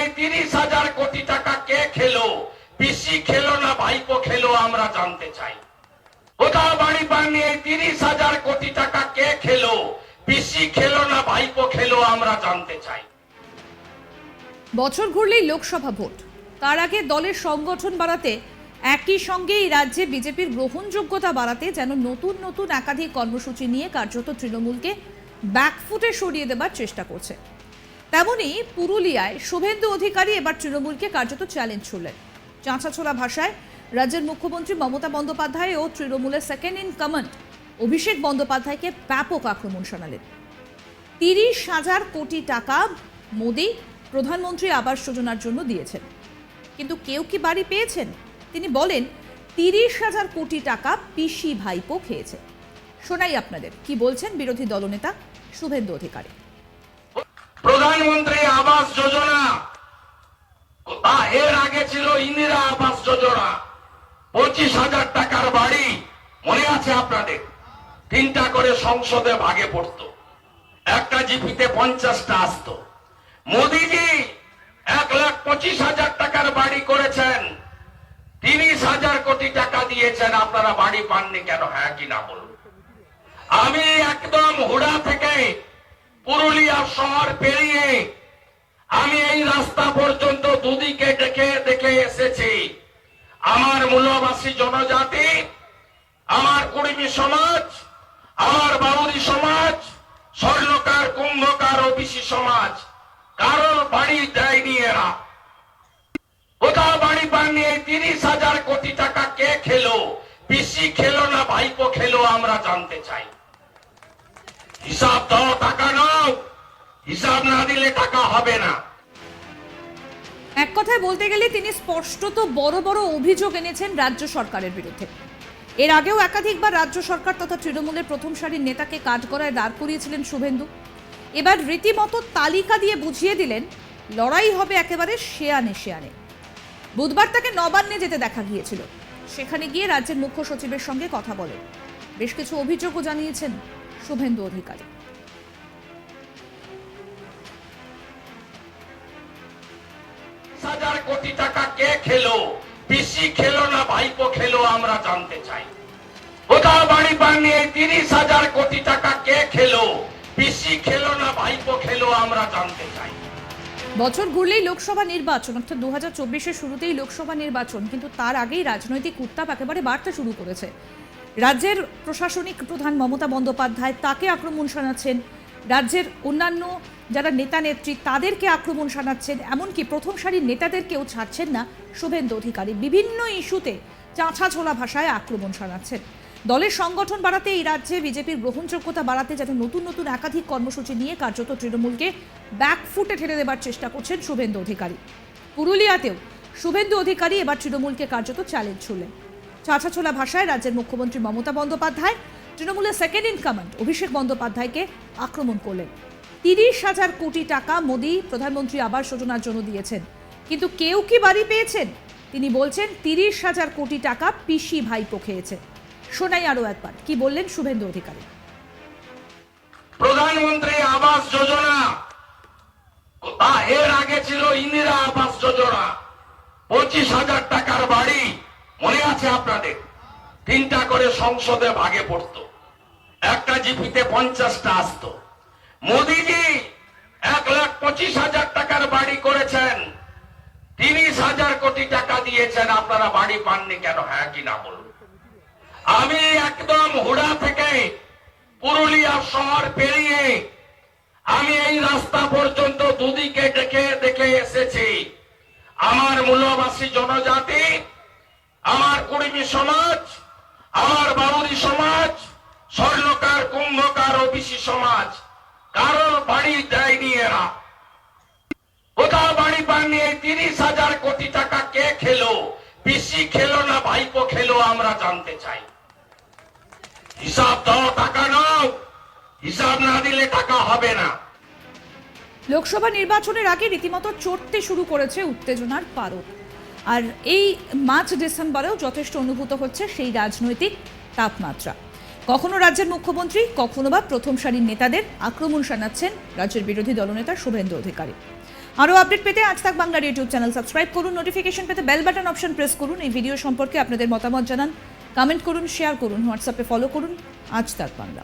এই তিরিশ হাজার কোটি টাকা কে খেলো? পিসি খেলো না, ভাইপো খেলো, আমরা জানতে চাই। কোথাও বাড়ি এই তিরিশ হাজার কোটি টাকা কে খেলো? পিসি খেলো না, ভাইপো খেলো, আমরা জানতে চাই। বছর ঘুরলেই লোকসভা ভোট। তার আগে দলের সংগঠন বাড়াতে একই সঙ্গে এই রাজ্যে বিজেপির গ্রহণযোগ্যতা বাড়াতে যেন নতুন নতুন একাধিক কর্মসূচি নিয়ে কার্যত তৃণমূলকে ব্যাকফুটে সরিয়ে দেবার চেষ্টা করছে। তেমনি পুরুলিয়ায় শুভেন্দু অধিকারী এবার তৃণমূলকে কার্যত চ্যালেঞ্জ ছুড়লেন। চাঁচাছোলা ভাষায় রাজ্যের মুখ্যমন্ত্রী মমতা বন্দ্যোপাধ্যায় ও তৃণমূলের সেকেন্ড ইন কমান্ড অভিষেক বন্দ্যোপাধ্যায়কে ব্যাপক আক্রমণ শোনালেন। তিরিশ হাজার কোটি টাকা মোদি প্রধানমন্ত্রী আবাস যোজনার জন্য দিয়েছেন। কিন্তু কেউ কি বাড়ি পেয়েছেন? তিনি বলেন, তিরিশ হাজার কোটি টাকা পিসি ভাইপো খেয়েছে। শোনাই আপনাদের, কি বলছেন বিরোধী দলনেতা শুভেন্দু অধিকারী? প্রধানমন্ত্রী আবাস যোজনা। তা এর আগে ছিল ইন্দিরা আবাস যোজনা। পঁচিশ হাজার টাকার বাড়ি, মনে আছে আপনাদের? তিনটা করে সংসদে ভাগে পড়তো। একটা জিপিতে পঞ্চাশটা আসতো। মোদিজি এক লাখ পঁচিশ হাজার টাকার বাড়ি করেছেন। তিরিশ হাজার কোটি টাকা দিয়েছেন। আপনারা বাড়ি পাননি কেন? হ্যাঁ কি না বলুন। আমি একদম হুড়া থেকে পুরুলিয়া শহর পেরিয়ে আমি এই রাস্তা পর্যন্ত দুদিকে দেখে দেখে এসেছি। আমার মূলবাসী জনজাতি, আমার কুড়িমি সমাজ, আমার বাউরি সমাজ, স্বর্ণকার, কুম্ভকার, ওবিসি সমাজ। কারোর বাড়ি দেয়নি এরা। কোথাও বাড়ি পাননি এই তিরিশ হাজার কোটি টাকা কে খেলো? পিসি খেলো না, ভাইপো খেলো, আমরা জানতে চাই। হিসাব হিসাব না দিলে টাকা হবে না। এক কথায় বলতে গেলে তিনি স্পষ্টত বড় বড় অভিযোগ এনেছেন রাজ্য সরকারের বিরুদ্ধে। এর আগেও একাধিকবার রাজ্য সরকার তথা তৃণমূলের প্রথম সারির নেতাকে কাজ করায় দাঁড় করিয়েছিলেন শুভেন্দু। এবার রীতিমতো তালিকা দিয়ে বুঝিয়ে দিলেন, লড়াই হবে একেবারে শেয়ানে শেয়ানে। বুধবার তাকে নবান্নে যেতে দেখা গিয়েছিল। সেখানে গিয়ে রাজ্যের মুখ্য সচিবের সঙ্গে কথা বলেন। বেশ কিছু অভিযোগও জানিয়েছেন শুভেন্দু অধিকারী। হাজার কোটি টাকা কে খেলো? পিসি খেলো না, ভাইপো খেলো, আমরা জানতে চাই। কোথাও বাড়ি পাননি, এই তিরিশ হাজার কোটি টাকা কে খেলো? পিসি খেলো না, ভাইপো খেলো, আমরা জানতে চাই। বছর ঘুরলেই লোকসভা নির্বাচন, অর্থাৎ দু হাজার চব্বিশের শুরুতেই লোকসভা নির্বাচন, কিন্তু তার আগেই রাজনৈতিক উত্তাপ একেবারে বাড়তে শুরু করেছে। রাজ্যের প্রশাসনিক প্রধান মমতা বন্দ্যোপাধ্যায় তাকে আক্রমণ শানাচ্ছেন। রাজ্যের অন্যান্য যারা নেতা নেত্রী, তাদেরকে আক্রমণ শানাচ্ছেন এমনকি প্রথম সারির নেতাদেরকেও ছাড়ছেন না শুভেন্দু অধিকারী। বিভিন্ন ইস্যুতে চাঁচা ছোলা ভাষায় আক্রমণ শানাচ্ছেন দলের সংগঠন বাড়াতে এই রাজ্যে বিজেপির গ্রহণযোগ্যতা বাড়াতে যাতে নতুন নতুন একাধিক কর্মসূচি নিয়ে কার্যত তৃণমূলকে ব্যাকফুটে ঠেলে দেবার চেষ্টা করছেন শুভেন্দু অধিকারী। পুরুলিয়াতেও শুভেন্দু অধিকারী এবার তৃণমূলকে কার্যত চ্যালেঞ্জ ছুড়লেন। ছাছাছোলা ভাষায় রাজ্যের মুখ্যমন্ত্রী মমতা বন্দ্যোপাধ্যায় তৃণমূলের সেকেন্ড ইন কমান্ড অভিষেক বন্দ্যোপাধ্যায়কে আক্রমণ করলেন। তিরিশ হাজার কোটি টাকা মোদি প্রধানমন্ত্রী আবাস যোজনার জন্য দিয়েছেন। কিন্তু কেউ কি বাড়ি পেয়েছেন? তিনি বলছেন, তিরিশ হাজার কোটি টাকা পিসি ভাইপো খেয়েছে শোনাই আরও একবার, কি বললেন শুভেন্দু অধিকারী? প্রধানমন্ত্রী আবাস যোজনা তা এর আগে ছিল ইন্দিরা আবাস যোজনা। পঁচিশ হাজার টাকার বাড়ি, মনে আছে আপনাদের? তিনটা করে সংসদে ভাগে পড়তো। একটা জিপিতে পঞ্চাশটা আসতো। মোদিজি এক লাখ পঁচিশ হাজার টাকার বাড়ি করেছেন। তিরিশ হাজার কোটি টাকা দিয়েছেন। আপনারা বাড়ি পাননি কেন? হ্যাঁ কি না বলুন। আমি একদম হুড়া থেকে পুরুলিয়া শহর পেরিয়ে আমি এই রাস্তা পর্যন্ত দুদিকে দেখে দেখে এসেছি। আমার মূলবাসী জনজাতি, আমার কুড়িমি সমাজ, আমার বাউরি সমাজ স্বর্ণকার, কুম্ভকার ও ওবিসি সমাজ। কারোর বাড়ি দেয়নি এরা। কোথাও বাড়ি পাননি এই তিরিশ হাজার কোটি টাকা কে খেলো? পিসি খেলো না ভাইপো খেলো আমরা জানতে চাই। হিসাব দাও, টাকা নাও। হিসাব না দিলে টাকা হবে না। লোকসভা নির্বাচনের আগে রীতিমতো চড়তে শুরু করেছে উত্তেজনার পারদ। আর এই মার্চ, ডিসেম্বরেও যথেষ্ট অনুভূত হচ্ছে সেই রাজনৈতিক তাপমাত্রা। কখনো রাজ্যের মুখ্যমন্ত্রী, কখনো বা প্রথম সারির নেতাদের আক্রমণ শানাচ্ছেন রাজ্যের বিরোধী দলনেতা শুভেন্দু অধিকারী। আরও আপডেট পেতে আজ তাক বাংলার ইউটিউব চ্যানেল সাবস্ক্রাইব করুন, নোটিফিকেশন পেতে বেল বাটন অপশন প্রেস করুন, এই ভিডিও সম্পর্কে আপনাদের মতামত জানান, কমেন্ট করুন, শেয়ার করুন, হোয়াটসঅ্যাপে ফলো করুন, আজ তাক বাংলা।